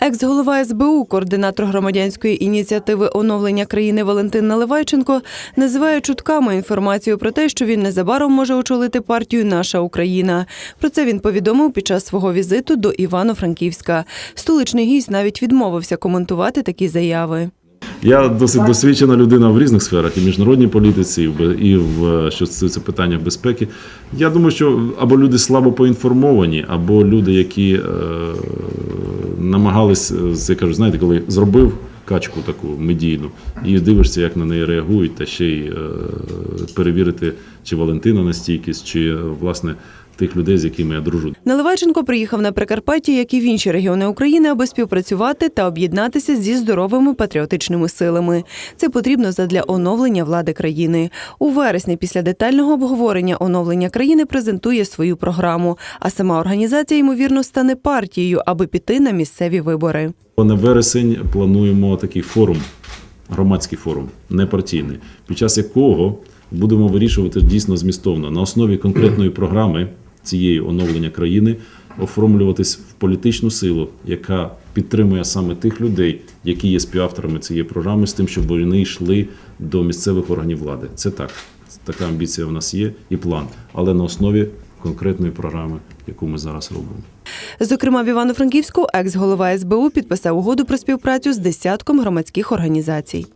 Екс-голова СБУ, координатор громадянської ініціативи оновлення країни Валентин Наливайченко називає чутками інформацію про те, що він незабаром може очолити партію Наша Україна. Про це він повідомив під час свого візиту до Івано-Франківська. Столичний гість навіть відмовився коментувати такі заяви. Я досить досвідчена людина в різних сферах, і в міжнародній політиці, і в, що стосується питання безпеки. Я думаю, що або люди слабо поінформовані, або люди, які е, намагались, це я кажу, знаєте, коли зробив качку таку медійну, і дивишся, як на неї реагують, та ще й е, перевірити, чи Валентина на стійкість, чи е, власне тих людей, з якими я дружу. Наливайченко приїхав на Прикарпаття, як і в інші регіони України, аби співпрацювати та об'єднатися зі здоровими патріотичними силами. Це потрібно задля оновлення влади країни. У вересні, після детального обговорення оновлення країни, презентує свою програму. А сама організація ймовірно стане партією, аби піти на місцеві вибори. На вересень плануємо такий форум, громадський форум, непартійний, під час якого будемо вирішувати дійсно змістовно на основі конкретної програми цієї оновлення країни оформлюватись в політичну силу, яка підтримує саме тих людей, які є співавторами цієї програми, з тим, щоб вони йшли до місцевих органів влади. Це так, така амбіція в нас є і план, але на основі конкретної програми, яку ми зараз робимо. Зокрема, в Івано-Франківську екс-голова СБУ підписав угоду про співпрацю з десятком громадських організацій.